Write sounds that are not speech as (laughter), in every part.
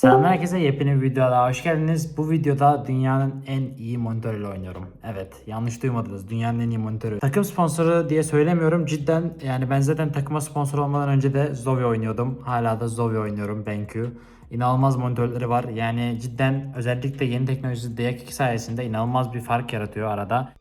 Selam herkese yepyeni bir videoya daha hoş geldiniz. Bu videoda dünyanın en iyi monitörüyle oynuyorum. Evet yanlış duymadınız dünyanın en iyi monitörü. Takım sponsoru diye söylemiyorum cidden yani ben zaten takıma sponsor olmadan önce de Zowie oynuyordum. Hala da Zowie oynuyorum BenQ. İnanılmaz monitörleri var yani cidden özellikle yeni teknoloji DX2 sayesinde inanılmaz bir fark yaratıyor arada.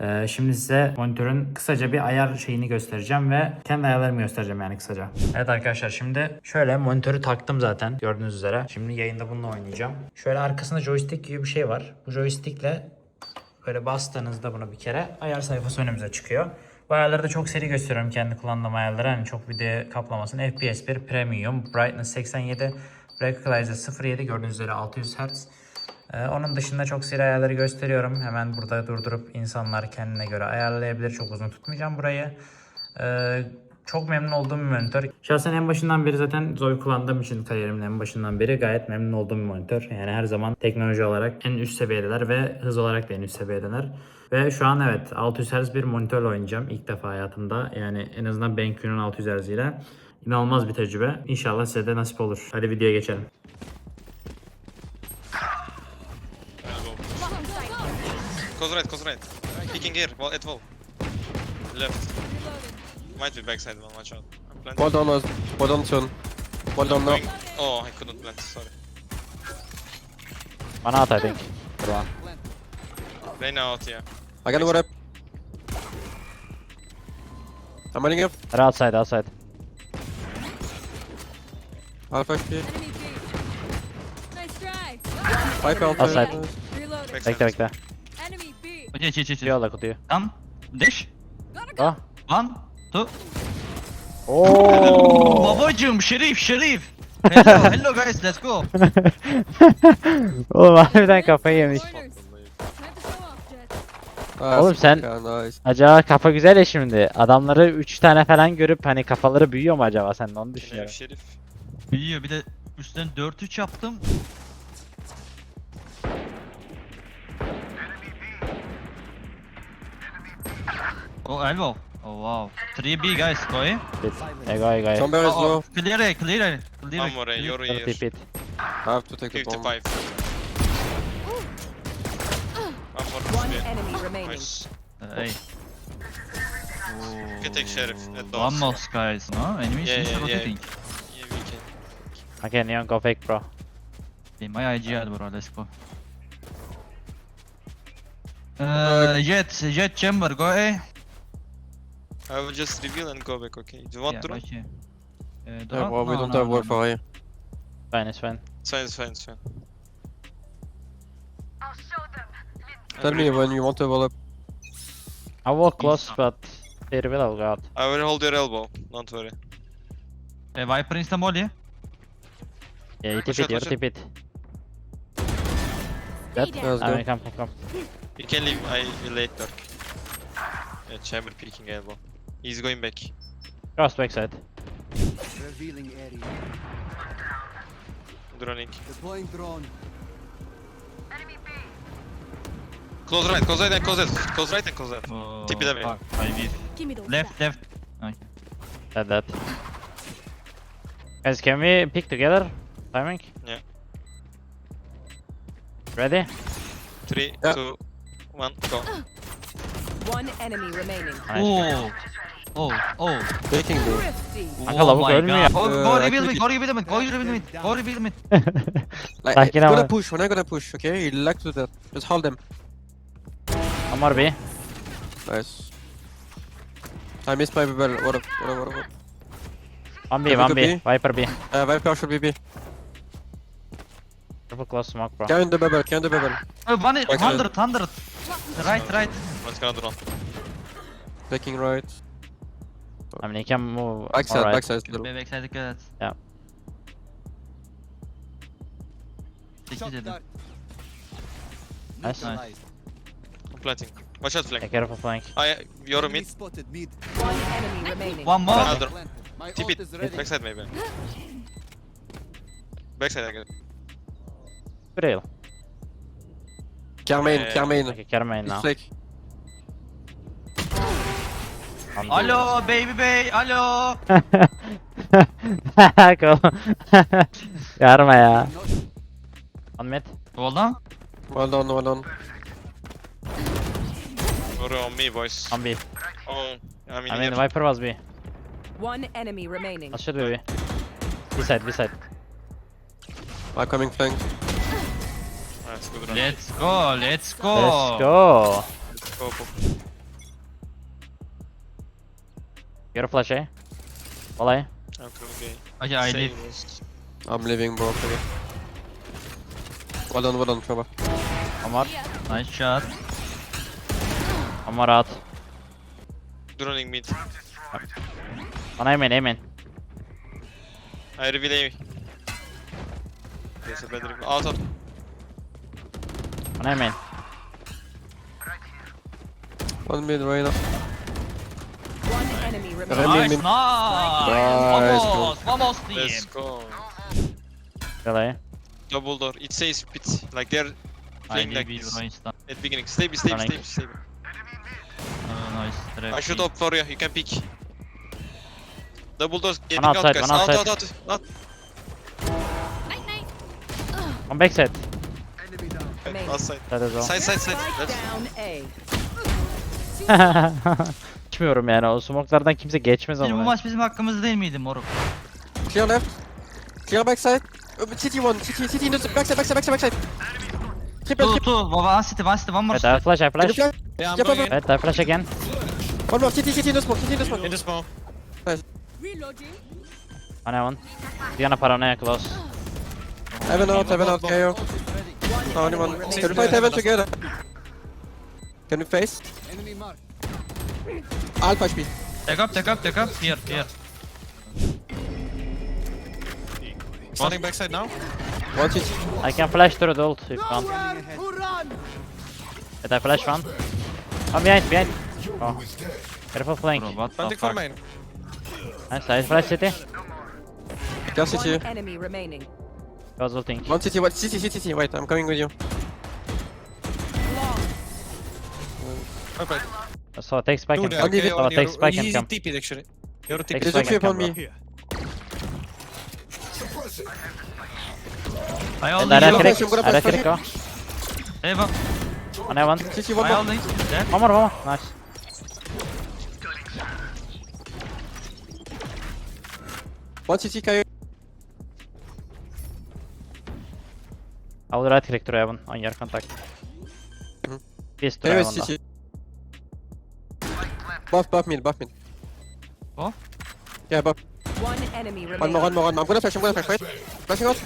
Ee, şimdi size monitörün kısaca bir ayar şeyini göstereceğim ve kendi ayarlarımı göstereceğim yani kısaca. Evet arkadaşlar şimdi şöyle monitörü taktım zaten gördüğünüz üzere. Şimdi yayında bununla oynayacağım. Şöyle arkasında joystick gibi bir şey var. Bu joystickle böyle bastığınızda bunu bir kere ayar sayfası önümüze çıkıyor. Bu ayarları da çok seri gösteriyorum kendi kullandığım ayarları. Hani çok video kaplamasın. FPS 1 Premium, Brightness 87, Break Equalizer 07 gördüğünüz üzere 600 Hz. Ee, onun dışında çok seri ayarları gösteriyorum. Hemen burada durdurup insanlar kendine göre ayarlayabilir. Çok uzun tutmayacağım burayı. Ee, çok memnun olduğum bir monitör. Şahsen en başından beri zaten Zoe kullandığım için kariyerimin en başından beri gayet memnun olduğum bir monitör. Yani her zaman teknoloji olarak en üst seviyedeler ve hız olarak da en üst seviyedeler. Ve şu an evet 600 Hz bir monitörle oynayacağım ilk defa hayatımda. Yani en azından BenQ'nun 600 Hz ile. İnanılmaz bir tecrübe. İnşallah size de nasip olur. Hadi videoya geçelim. Close right, close right. Peeking here, wall, at wall. Left. Might be backside one, watch out. I'm planting. Well done, Oz. Well done, son. Well done now. Going- Oh, I couldn't plant, sorry. One out, I think. Good one. Reyna out, yeah. I can go up. I'm running up. They're outside, outside. Alpha HP. Enemy B. Nice try. Pipe out. Outside. Reloading. Backside. Bekle bekle. Geç geç geç. Diyorlar kutuyu. Tam. Dash. Ah. One. Two. Oo. Babacım Şerif Şerif. (laughs) Hello, guys, let's go. Oğlum harbiden kafayı yemiş. Oğlum sen acaba kafa güzel ya şimdi. Adamları 3 tane falan görüp hani kafaları büyüyor mu acaba sen onu düşünüyorum. Şerif. Büyüyor bir de üstten 4-3 yaptım. Oh elbow. Oh wow. 3B guys, go eh? Bit. Ego ego. Chamber is Oh, low. clear it, clear it. Clear One it. more, clear it. you're here. Pit pit. I have to take the bomb. 55. One more One enemy remaining. Nice. Hey. You can take Sheriff at doors. One more guys, no? Enemy Yeah, yeah, yeah. rotating. Yeah, we can. Okay Neon go fake bro. Okay, my IG bro, let's go. Uh, jet, jet chamber, go eh? I will just reveal and go back, okay? Do you want Yeah, to run? okay. Uh, Yeah, drop? well, we No, don't no, have no, word no. for A. Fine it's fine. It's fine, it's fine, it's fine. Tell me when you want to develop. I walk close but they will go out. I will hold your elbow, don't worry. Uh, Viper insta molly. Yeah you Push tip it, it, you tip it. Stay down. Let's I mean come come come. You can leave, I will later. Yeah, chamber peeking elbow. He's going back. Cross backside. Revealing area. Droning. Deploying drone. Close right, close right and close left. Close right and close left. Oh, Tipi de mi? fuck, IV. Give me those Left, back. left. Okay. Dead dead. Guys can we pick together? Timing? Yeah. Ready? Three, Yeah. two, one, go. One enemy remaining. Nice. Oh. Oh, oh. Taking the. Kanka oh lavuk my ölmüyor. God. Go, Uh, go reveal think mid, go reveal mid, go reveal mid, go reveal mid. (laughs) Like, Sakin ama. gonna push. We're not gonna push, okay? You like to that. Just hold them. One more B. Nice. I missed my bell. Whatever, whatever. One B, Can we one go B. B? Viper B. Uh, Viper should be B. Triple close smoke bro. Can the bubble, can the bubble. Uh, one, Backside. 100, 100. Right, right. Let's gonna drone. Taking right. I mean he can move Backside, alright. backside. Little. Be backside dikkat et. Yeah. 8 Shot dedim. dart. Nice. Neutralized. I'm planting. Watch out flank. Take careful flank. I, you're a Enemy mid. spotted mid. One enemy remaining. One more. Another. Planted. My Tip ult it. is ready. Backside maybe. Backside again. Real. Carmain, Yeah. Carmain. Okay, Carmain He's now. flick. Alo baby bey. Alo. (laughs) Cool. (laughs) Yarma ya. One mid. Hold on. Well done, well done. Or on me, boys. One B. Oh, I mean, I mean here. Viper was B. One enemy remaining. That should be B. B side, B side. I'm coming flank. That's good run. Let's go. Let's go. Let's go. Go, You're a flash, eh? Olay. I'm coming Okay, I Save leave. us. I'm leaving, bro. Okay. Well done, well done, Trevor. More. Nice shot. More out. Droning mid. Aim in, aim in. I reveal A. There's a better reveal. Out, out. Aim in. One mid right now. One Nice, nice. Nice, Vamos, vamos team. Let's go. Really? Double door. It says pit. Like they're playing like this at beginning. Stay, stay, Running. stay, stay. Oh, nice. I should me. up for you. You can pick. Double doors getting outside, out, guys. one Out, outside. out, out, out. Night, night. Enemy down. Remaining. Outside. Side, side, side. A. (laughs) Geçmiyorum yani o smoke'lardan kimse geçmez Şimdi bu ama. maç bizim hakkımız değil miydi moruk? Clear left. Clear backside. Uh, city one. City, city in the backside, backside, backside, backside. Triple, Two, triple. two. One city, one city, one more Evet I city. flash I flash. flank? Yeah, I'm Jump going over. in. Evet I flash again. One more. City, city in the smoke. City in the smoke. In the smoke. Reloading. One one. Diana paranoia close. Heaven out, heaven out, KO. No, only one. Can we fight heaven together? Can we face? Enemy mark. I'll push Take up, take up, take up. Here, here. Standing backside now. One city. I can flash through the ult if you want. Nowhere to run. Evet I flash one. One behind behind. Oh. Careful flank. Bro, what the fuck? main. Nice I flash city. Clear city. One enemy remaining. I was ulting. One city, one city, city, city. Wait, I'm coming with you. Okay. So take spike and Two come. there, Only okay, Oh, on take your- spike and easy come. TP actually. Your Take TP. There's a spike and trip on come, me. bro. I Evet only I Gonna you. flash, trick. I'm gonna I flash, trick go. Hey, one. One one. City, one I more. only. There. One more one more. Nice. One city, KO. I will right click to Raven on your contact. Mhm. This to KO Raven is da. city. Buff, buff mid, buff mid. Buff? Yeah, buff. One enemy One remaining. more, one more, one more. I'm gonna flash, I'm gonna flash, wait. Flashing out.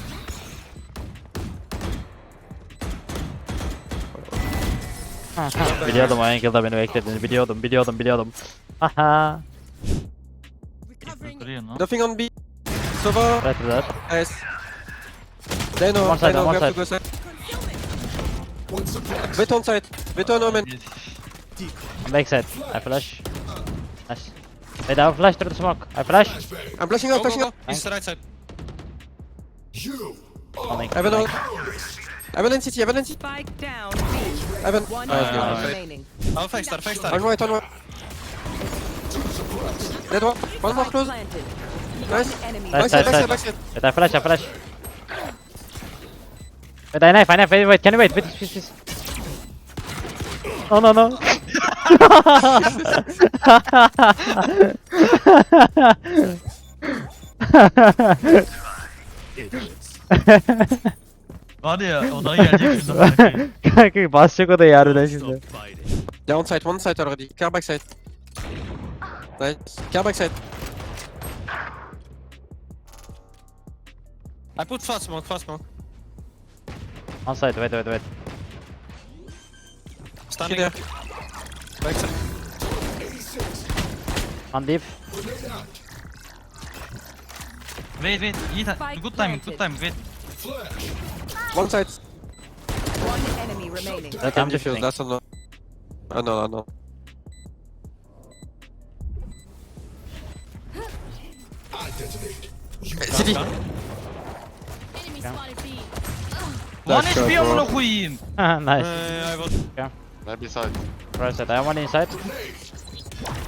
(laughs) biliyordum o angle'da beni beklediğini biliyordum biliyordum biliyordum. (laughs) Haha. Nothing on B. Sova. Right there. Nice. They know, One they side, know, one we have to side. go side. Wait on side. Wait on Omen. On backside. I flash. Nice. Wait, I flash through the smoke. I flash. I'm flashing out, Go, go, flashing go. out. East right side. Holding. Evan out. Evan in city, Evan in city. Spike down B. Evan. One Nice, enemy good. nice. remaining. I'll fake start, fake start. One right, one right. Dead one. One more Spike close. planted. Nice. One enemy Nice, Backside, nice, backside, nice. backside. Wait, I flash, I flash. Wait, I knife, I knife. Wait, wait, can you wait? Wait, please, please. Oh no no. Var ya o da gelecek şimdi. bakayım. Kanka basacak o da ya harbiden şimdi. Downside, one side already. Clear backside. Nice. Clear backside. I put fast smoke, fast smoke. On side, wait, wait, wait. Standing there. Backside. On deep. Wait wait. İyi ta- Spike good timing, good planted. timing. Wait. One side. One enemy remaining. That Can I'm defuse, defusing. that's a no. Oh no, no, no. City. Enemy spotted B. One (laughs) Nice HP shot, bro. amına koyayım. nice. Uh, I will. Maybe side. Right side. I have one inside.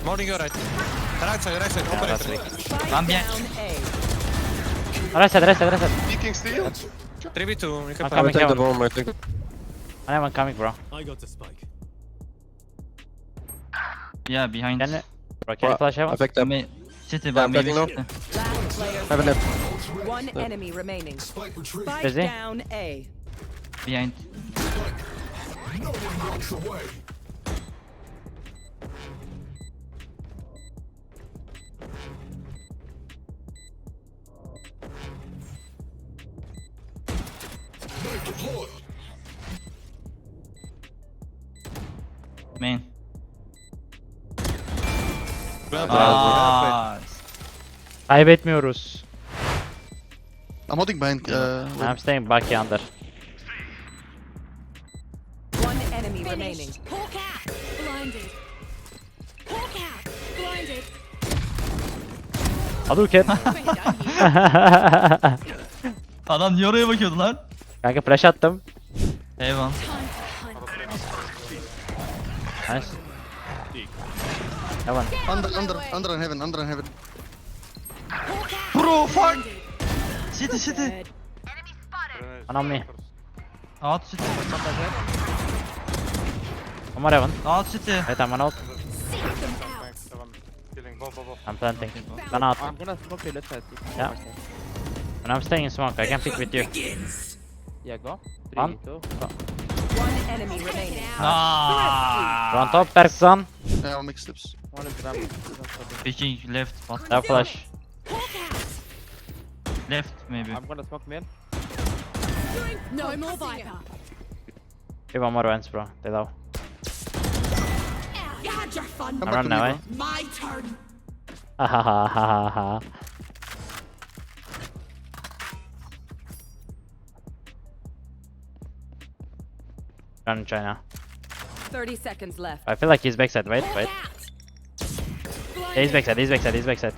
Morning your right. Right side, right side. Operator. Spike I'm behind. down A. Right side, right side, right side. Peeking steel. 3v2. You can I'm I will coming, take the coming. bomb, I think. I am coming, bro. Yeah, behind. Can you, bro, can you Well, flash I heaven? picked up. May- City, Yeah, but I'm maybe backing now. city. Last player. Have a nap. One enemy remaining. Spike Busy? down A. behind. Main. Kaybetmiyoruz. I'm holding behind. Uh, I'm staying back yonder. One enemy remaining. Hawk out. Blinded. Hawk out. Blinded. Hadouken. (laughs) Adam niye oraya bakıyordu lan? Kanka flash attım. Hunt. Nice. Heaven. under, under, under and heaven, under and heaven. Hawk out. Bro, fuck! Blinded. City, city. Dead. One on me. Out city. One more heaven. Out city. Wait, I'm on out. Seek them out. I'm planting. One out. I'm gonna smoke you left side. Yeah. When I'm staying in smoke, I can pick with you. Yeah, go. One. One enemy remaining. Ah. One top, Bergson. Yeah, I'll make slips. One is ramp. Picking left, what? That flash. Hawk out. Left maybe. I'm gonna smoke mid. No more Viper. Give one more vents, bro. They low. You had your fun. I'm running away. Eh? My turn. Ha ha ha ha ha ha. Run China. 30 seconds left. I feel like he's backside. Wait, Hawk wait. Yeah, he's Blinded. backside. He's backside. He's backside.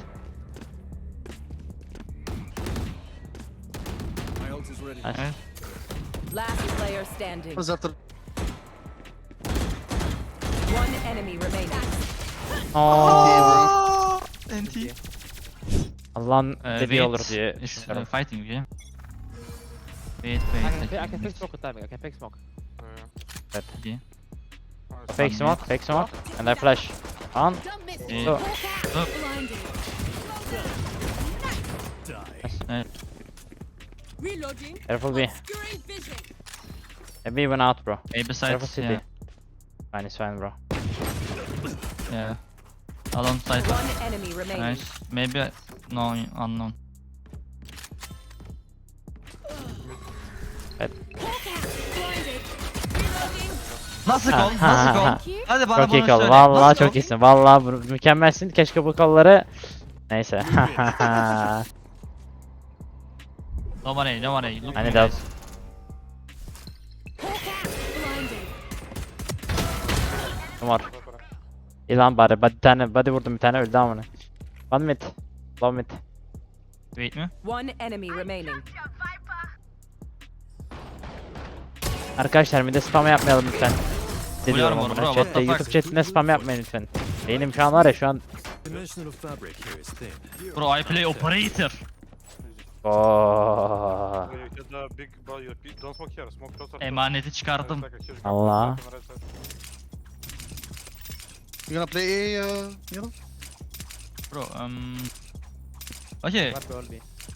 Evet. Last player standing. After? One enemy remaining. Oh, NT. Allah'ın Ee, dediği olur diye It's, uh, düşünüyorum. fighting game. Wait, wait. I can fix smoke with timing. I can fix smoke. Okay. Fake smoke, fake smoke, and I flash. Hawk out. Oh. Blinded. Evet. Reloading. Careful B. Obscuring vision. B went out, bro. Side. Careful city. Yeah. Fine, it's fine, bro. yeah. Alone side. One enemy remaining. Nice. Maybe no unknown. Hawk out. Blinded. Reloading. Nasıl kol? ha, Nasıl ha, kol? ha. Hadi bana Çok iyi bunu kol. söyle. Vallahi Nasıl çok kol? iyisin. Vallahi mükemmelsin. Keşke bu kolları Neyse. (laughs) No money, no money. Look I need help. guys. Hawk out. Blinded. One more. İyi lan bari. Bir tane body vurdum bir tane öldü amına. One mid. Low mid. Wait mi? One enemy remaining. Arkadaşlar mid'e spam yapmayalım lütfen. Diliyorum onu, Chatte, YouTube chatinde spam yapmayın lütfen. Beynim şu an var ya şu an. Bro I play operator. Oo. Emaneti çıkardım. Allah. You gonna play A, uh, Milo? Bro um... Okay.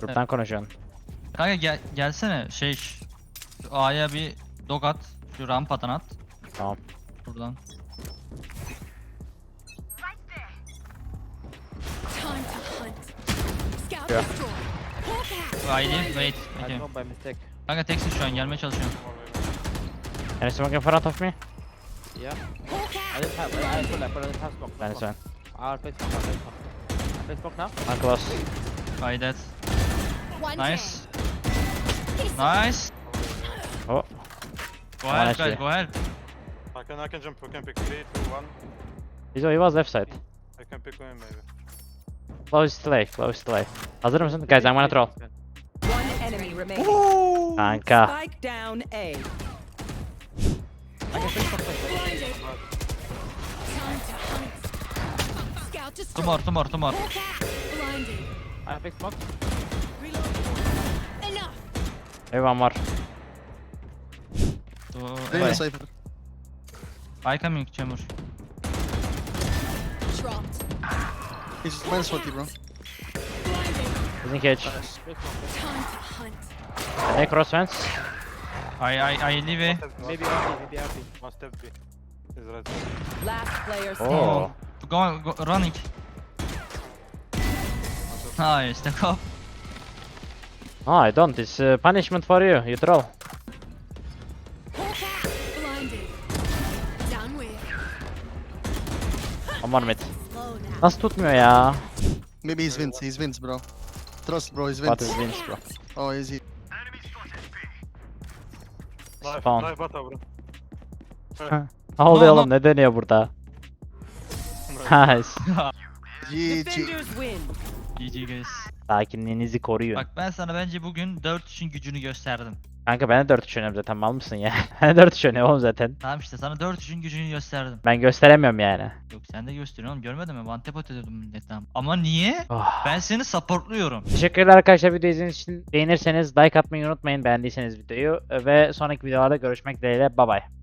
Gruptan konuşuyorsun. Kanka gel gelsene şey şu A'ya bir dog at. Şu rampadan at. Tamam. Buradan. Time ID wait. I Okay. smoke by mistake. Kanka teksin şu an gelmeye çalışıyorum. Can you smoke in front of me? Yeah. Hawk I out. didn't have. I I full left, but I didn't have smoke. Ben sen. I'll play smoke. I'll play smoke. I play smoke now. I'm close. I dead. One Nice. down. Nice. Oh. Go One ahead HP. guys, go ahead. I can I can jump. We can pick three, two, one. He's, he was left side. I can pick one maybe. Close delay, close delay. Hazır mısın? Guys, I'm gonna troll. Enemy remaining. Kanka. Spike down A. About to Two start. more, two more, two more. Hawk out. Blinded. I big smoke. Enough. Maybe one more. Two, Very hey, Cypher. I coming chamber. Dropped. He's minus 40, bro. Blinded. He's in cage. Time to hunt. They cross fence. I, I, I leave A. Maybe RP, maybe RP. One step B. Is red. Last player standing. Oh. Go, go running. Nice, the cop. No, I don't. It's uh, punishment for you. You troll. Hawk out. Blinded. Down with. One more mid. Slow now. Nasıl tutmuyor ya? Maybe he's Vince, he's Vince, bro. Trust, bro, he's What is Vince bro? Oh, is he? Knife, Spawn. Ne oluyor no. oğlum? Ne dönüyor burada? Nice. (laughs) GG. Defenders win. GG guys. Sakinliğinizi koruyun. Bak ben sana bence bugün 4 için gücünü gösterdim. Kanka ben de 4 3 oynuyorum zaten mal mısın ya? (laughs) ben de 4 3 oynuyorum oğlum zaten. Tamam işte sana 4 için gücünü gösterdim. Ben gösteremiyorum yani. Yok sen de gösteriyorsun oğlum görmedin mi? One tap atıyordum milletten. Ama niye? Oh. Ben seni supportluyorum. Teşekkürler arkadaşlar video izlediğiniz için. Beğenirseniz like atmayı unutmayın beğendiyseniz videoyu. Ve sonraki videolarda görüşmek dileğiyle. Bay bay.